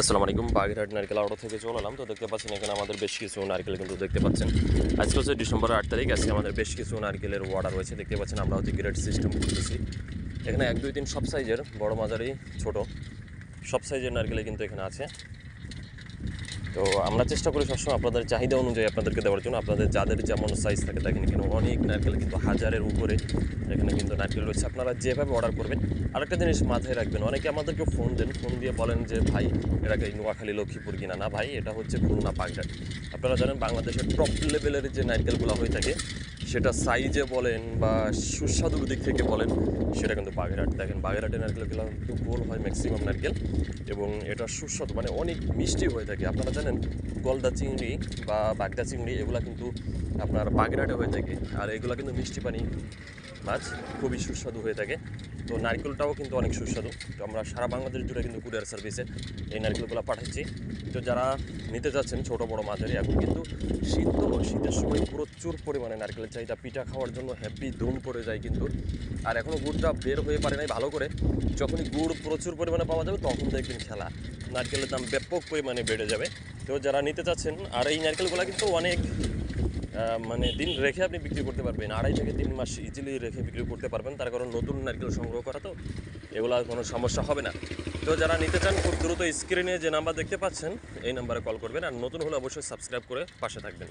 আসসালামু আলাইকুম, বাগেরহাট নারকেল আড়ো থেকে চলে এলাম। তো দেখতে পাচ্ছেন, এখানে আমাদের বেশ কিছু নারকেল কিন্তু দেখতে পাচ্ছেন। আজকে হচ্ছে ডিসেম্বর আট তারিখ, আজকে আমাদের বেশ কিছু নারকেলের অর্ডার রয়েছে। দেখতে পাচ্ছেন, আমরা হচ্ছে গ্রেড সিস্টেম করতেছি। এখানে এক, দুই, তিন সব সাইজের বড় মাঝারি, ছোট, সব সাইজের নারকেলে কিন্তু এখানে আছে। তো আমরা চেষ্টা করি সবসময় আপনাদের চাহিদা অনুযায়ী আপনাদেরকে দেওয়ার জন্য। আপনাদের যাদের যেমন সাইজ থাকে দেখেন কিন্তু অনেক নারকেল কিন্তু হাজারের উপরে এখানে কিন্তু নারকেল রয়েছে। আপনারা যেভাবে অর্ডার করবেন, আরেকটা জিনিস মাথায় রাখবেন, অনেকে আমাদেরকে ফোন দেন ফোন দিয়ে বলেন যে, ভাই এটাকে নোয়াখালী, লক্ষ্মীপুর কিনা? না ভাই, এটা হচ্ছে খুলনা পাকঘাট আপনারা জানেন বাংলাদেশের টপ লেভেলের যে নারকেলগুলো হয়ে থাকে সেটা সাইজে বলেন বা সুস্বাদুর দিক থেকে বলেন, সেটা কিন্তু বাগেরহাট। দেখেন বাগেরহাটের নারকেলগুলো একটু গোল হয় ম্যাক্সিমাম নারকেল এবং এটা সুস্বাদু মানে অনেক মিষ্টি হয়ে থাকে। আপনারা জানেন, গলদা চিংড়ি বা বাগদা চিংড়ি, এগুলো কিন্তু আপনার বাগেরহাটে হয়ে থাকে। আর এগুলো কিন্তু মিষ্টি পানি মাছ, খুবই সুস্বাদু হয়ে থাকে। তো নারকেলটাও কিন্তু অনেক সুস্বাদু। তো আমরা সারা বাংলাদেশ জুড়ে কিন্তু কুরিয়ার সার্ভিসে এই নারকেলগুলো পাঠাচ্ছি। তো যারা নিতে যাচ্ছেন ছোট, বড় মাঝারি, এখন কিন্তু শীত তো শীতের সময় প্রচুর পরিমাণে নারকেলের চাহিদা। পিঠা খাওয়ার জন্য হ্যাপি ধুম পড়ে যায় কিন্তু। আর এখনও গুড়টা বের হয়ে পারে নাই ভালো করে। যখনই গুড় প্রচুর পরিমাণে পাওয়া যাবে, তখন দেখবেন খেলা। নারকেলের দাম ব্যাপক পরিমাণে বেড়ে যাবে। তো যারা নিতে চাচ্ছেন আর এই নারকেলগুলো কিন্তু অনেক মানে দিন রেখে আপনি বিক্রি করতে পারবেন। আড়াই থেকে তিন মাস ইজিলি রেখে বিক্রি করতে পারবেন। তার কারণ নতুন নারকেল সংগ্রহ করা তো, এগুলো কোনো সমস্যা হবে না। তো যারা নিতে চান, খুব দ্রুত স্ক্রিনে যে নাম্বার দেখতে পাচ্ছেন, এই নাম্বারে কল করবেন। আর নতুন হলে অবশ্যই সাবস্ক্রাইব করে পাশে থাকবেন।